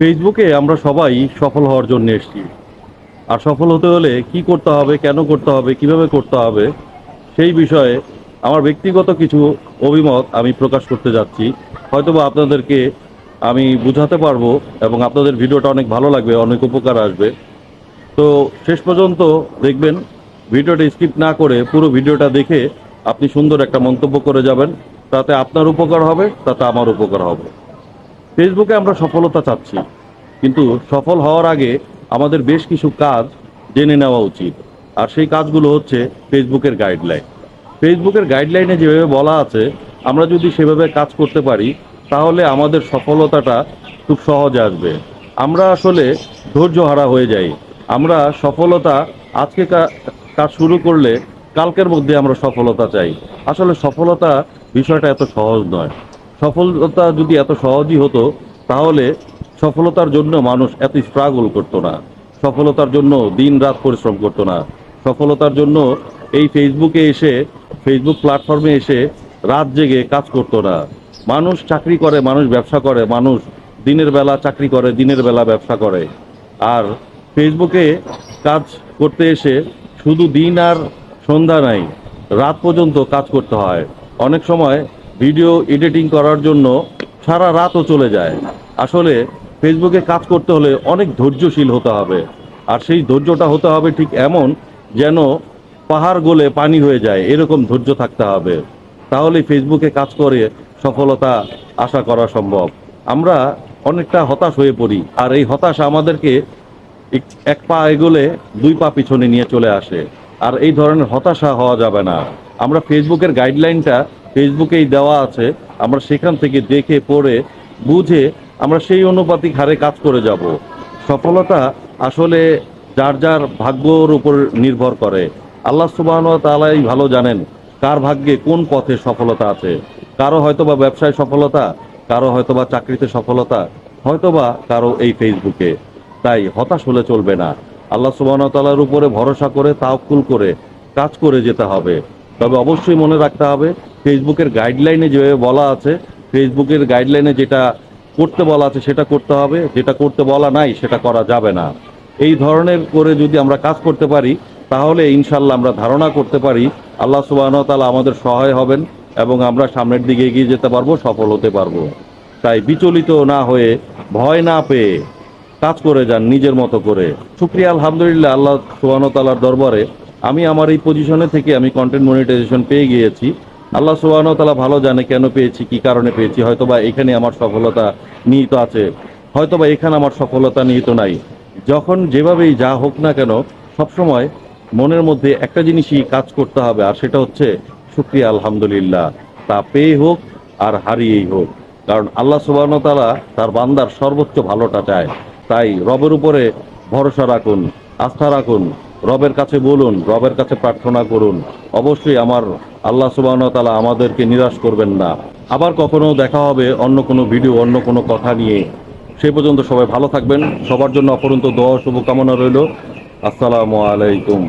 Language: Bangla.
ফেসবুকে আমরা সবাই সফল হওয়ার জন্য এসেছি। আর সফল হতে হলে কি করতে হবে, কেন করতে হবে, কীভাবে করতে হবে, সেই বিষয়ে আমার ব্যক্তিগত কিছু অভিমত আমি প্রকাশ করতে যাচ্ছি। হয়তোবা আপনাদেরকে আমি বুঝাতে পারব এবং আপনাদের ভিডিওটা অনেক ভালো লাগবে, অনেক উপকার আসবে। তো শেষ পর্যন্ত দেখবেন, ভিডিওটা স্কিপ না করে পুরো ভিডিওটা দেখে আপনি সুন্দর একটা মন্তব্য করে যাবেন। তাতে আপনার উপকার হবে, তাতে আমার উপকার হবে। ফেসবুকে আমরা সফলতা চাচ্ছি, কিন্তু সফল হওয়ার আগে আমাদের বেশ কিছু কাজ জেনে নেওয়া উচিত। আর সেই কাজগুলো হচ্ছে ফেসবুকের গাইডলাইন। ফেসবুকের গাইডলাইনে যেভাবে বলা আছে, আমরা যদি সেভাবে কাজ করতে পারি, তাহলে আমাদের সফলতাটা খুব সহজে আসবে। আমরা আসলে ধৈর্য হারা হয়ে যাই। আমরা সফলতা আজকে কাজ শুরু করলে কালকের মধ্যে আমরা সফলতা চাই। আসলে সফলতা বিষয়টা এত সহজ নয়। সফলতা যদি এত সহজই হতো, তাহলে সফলতার জন্য মানুষ এত স্ট্রাগল করতো না। সফলতার জন্য দিন রাত পরিশ্রম করতো না। সফলতার জন্য এই ফেসবুকে এসে ফেসবুক প্ল্যাটফর্মে এসে রাত জেগে কাজ করতো না। মানুষ চাকরি করে, মানুষ ব্যবসা করে, মানুষ দিনের বেলা চাকরি করে, দিনের বেলা ব্যবসা করে। আর ফেসবুকে কাজ করতে এসে শুধু দিন আর সন্ধ্যা নাই, রাত পর্যন্ত কাজ করতে হয়। অনেক সময় ভিডিও এডিটিং করার জন্য সারা রাতও চলে যায়। আসলে ফেসবুকে কাজ করতে হলে অনেক ধৈর্যশীল হতে হবে। আর সেই ধৈর্যটা হতে হবে ঠিক এমন যেন পাহাড় গলে পানি হয়ে যায়, এরকম ধৈর্য থাকতে হবে। তাহলে ফেসবুকে কাজ করে সফলতা আশা করা সম্ভব। আমরা অনেকটা হতাশ হয়ে পড়ি, আর এই হতাশা আমাদেরকে এক- পা এগোলে দুই পা পিছনে নিয়ে চলে আসে। আর এই ধরনের হতাশা হওয়া যাবে না। আমরা ফেসবুকের গাইডলাইনটা ফেসবুকেই দেওয়া আছে। আমরা সেখান থেকে দেখে, পড়ে, বুঝে আমরা সেই অনুপাতিক হারে কাজ করে যাব। সফলতা আসলে যার যার ভাগ্যর উপর নির্ভর করে। আল্লাহ সুবাহ তালাই ভালো জানেন কার ভাগ্যে কোন পথে সফলতা আছে। কারও হয়তোবা ব্যবসায় সফলতা, কারও হয়তোবা চাকরিতে সফলতা, হয়তোবা কারও এই ফেসবুকে তাই হতাশ হলে চলবে না। আল্লাহ সুবাহতালার উপরে ভরসা করে তাওকুল করে, কাজ করে যেতে হবে। তবে অবশ্যই মনে রাখতে হবে ফেসবুকের গাইডলাইনে যেভাবে বলা আছে ফেসবুকের গাইডলাইনে যেটা করতে বলা আছে সেটা করতে হবে, যেটা করতে বলা নাই সেটা করা যাবে না। এই ধরনের করে যদি আমরা কাজ করতে পারি, তাহলে ইনশাল্লাহ আমরা ধারণা করতে পারি, আল্লাহ সুবাহতালা আমাদের সহায় হবেন এবং আমরা সামনের দিকে এগিয়ে যেতে পারব, সফল হতে পারব। তাই বিচলিত না হয়ে, ভয় না পেয়ে কাজ করে যান নিজের মতো করে। শুক্রিয়া আলহামদুলিল্লাহ, আল্লাহ সুবাহতালার দরবারে আমি আমার এই পজিশনে থেকে আমি কন্টেন্ট মনিটাইজেশন পেয়ে গিয়েছি। আল্লাহ তালা ভালো জানে কেন পেয়েছি, কি কারণে পেয়েছি। হয়তোবা এখানে আমার সফলতা নিহিত আছে, হয়তোবা এখানে আমার সফলতা নিহিত নাই। যখন যেভাবেই যা হোক না কেন, সবসময় মনের মধ্যে একটা জিনিসই কাজ করতে হবে, আর সেটা হচ্ছে শুক্রিয়া, আলহামদুলিল্লাহ। তা পেয়ে হোক আর হারিয়েই হোক। কারণ আল্লাহ সুবাহতালা তার বান্দার সর্বোচ্চ ভালোটা চায়। তাই রবের উপরে ভরসা রাখুন, আস্থা রাখুন রবের কাছে বলুন, রবের কাছে প্রার্থনা করুন। অবশ্যই আমার আল্লাহ সুবাহতালা আমাদেরকে নিরাশ করবেন না। আবার কখনো দেখা হবে অন্য কোনো ভিডিও, অন্য কোনো কথা নিয়ে। সে পর্যন্ত সবাই ভালো থাকবেন। সবার জন্য অপরন্ত দোয়া শুভকামনা রইল। আসসালামু আলাইকুম।